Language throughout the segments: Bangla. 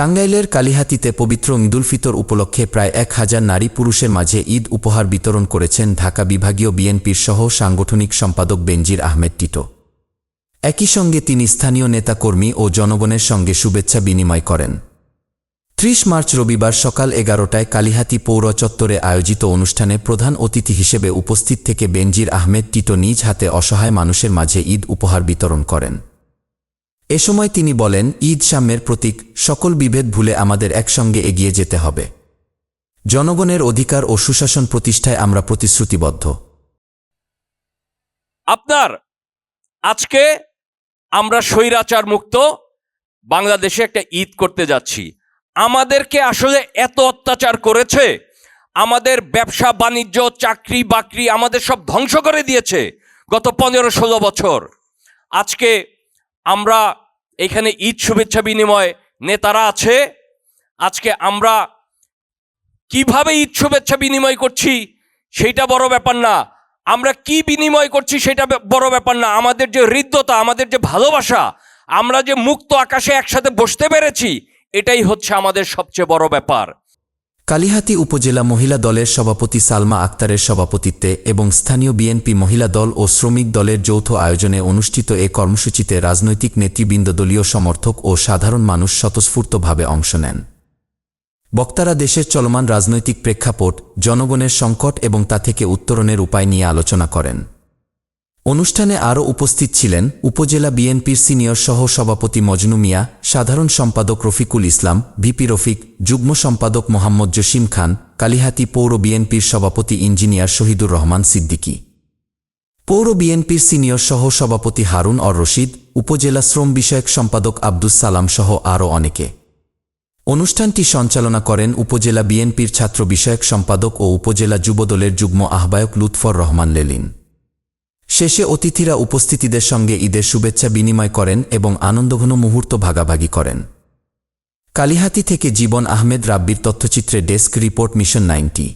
টাঙ্গাইলের কালিহাতিতে পবিত্র ঈদুল ফিতর উপলক্ষে প্রায় এক হাজার নারী পুরুষের মাঝে ঈদ উপহার বিতরণ করেছেন ঢাকা বিভাগীয় বিএনপির সহ সাংগঠনিক সম্পাদক বেনজির আহমেদ টিটো। একই সঙ্গে তিনি স্থানীয় নেতাকর্মী ও জনগণের সঙ্গে শুভেচ্ছা বিনিময় করেন। ত্রিশ মার্চ রবিবার সকাল এগারোটায় কালিহাতি পৌর চত্বরে আয়োজিত অনুষ্ঠানে প্রধান অতিথি হিসেবে উপস্থিত থেকে বেনজির আহমেদ টিটো নিজ হাতে অসহায় মানুষের মাঝে ঈদ উপহার বিতরণ করেন। এ সময় তিনি বলেন, ঈদ সাম্যের প্রতীক, সকল বিভেদ ভুলে আমাদের একসঙ্গে এগিয়ে যেতে হবে। জনগণের অধিকার ও সুশাসন প্রতিষ্ঠায় আমরা প্রতিশ্রুতিবদ্ধ। আপনার, আজকে আমরা স্বৈরাচার মুক্ত বাংলাদেশে একটা ঈদ করতে যাচ্ছি। আমাদেরকে আসলে এত অত্যাচার করেছে, আমাদের ব্যবসা, বাণিজ্য, চাকরি, বাকরি আমাদের সব ধ্বংস করে দিয়েছে গত পনেরো ষোলো বছর। আজকে আমরা এখানে ঈদ শুভেচ্ছা বিনিময় নেতারা আছে। আজকে আমরা কীভাবে ঈদ শুভেচ্ছা বিনিময় করছি সেইটা বড় ব্যাপার না। আমরা কি বিনিময় করছি সেটা বড় ব্যাপার না। আমাদের যে হৃদ্যতা, আমাদের যে ভালোবাসা, আমরা যে মুক্ত আকাশে একসাথে বসতে পেরেছি, এটাই হচ্ছে আমাদের সবচেয়ে বড় ব্যাপার। কালিহাতি উপজেলা মহিলা দলের সভাপতি সালমা আক্তারের সভাপতিত্বে এবং স্থানীয় বিএনপি মহিলা দল ও শ্রমিক দলের যৌথ আয়োজনে অনুষ্ঠিত এ কর্মসূচিতে রাজনৈতিক নেতৃবৃন্দ, দলীয় সমর্থক ও সাধারণ মানুষ স্বতঃস্ফূর্তভাবে অংশ নেন। বক্তারা দেশের চলমান রাজনৈতিক প্রেক্ষাপট, জনগণের সংকট এবং তা থেকে উত্তরণের উপায় নিয়ে আলোচনা করেন। অনুষ্ঠানে আরও উপস্থিত ছিলেন উপজেলা বিএনপির সিনিয়র সহ সভাপতি মজনু মিয়া, সাধারণ সম্পাদক রফিকুল ইসলাম, ভিপি রফিক, যুগ্ম সম্পাদক মোহাম্মদ জসিম খান, কালিহাতি পৌর বিএনপির সভাপতি ইঞ্জিনিয়ার শহীদুর রহমান সিদ্দিকী। পৌর বিএনপির সিনিয়র সহ সভাপতি হারুন অর রশিদ, উপজেলা শ্রম বিষয়ক সম্পাদক আব্দুস সালাম সহ আরও অনেকে। অনুষ্ঠানটি সঞ্চালনা করেন উপজেলা বিএনপির ছাত্র বিষয়ক সম্পাদক ও উপজেলা যুবদলের যুগ্ম আহ্বায়ক লুৎফর রহমান লেলিন। শেষে অতিথিরা উপস্থিতিদের সঙ্গে ঈদের শুভেচ্ছা বিনিময় করেন এবং আনন্দঘন মুহূর্ত ভাগাভাগি করেন। কালিহাতি থেকে জীবন আহমেদ রাব্বির তথ্যচিত্রে desk report mission ninety.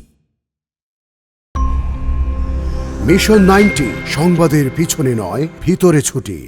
Mission ninety, সংবাদের পিছনে নয়, ভিতরে ছুটি।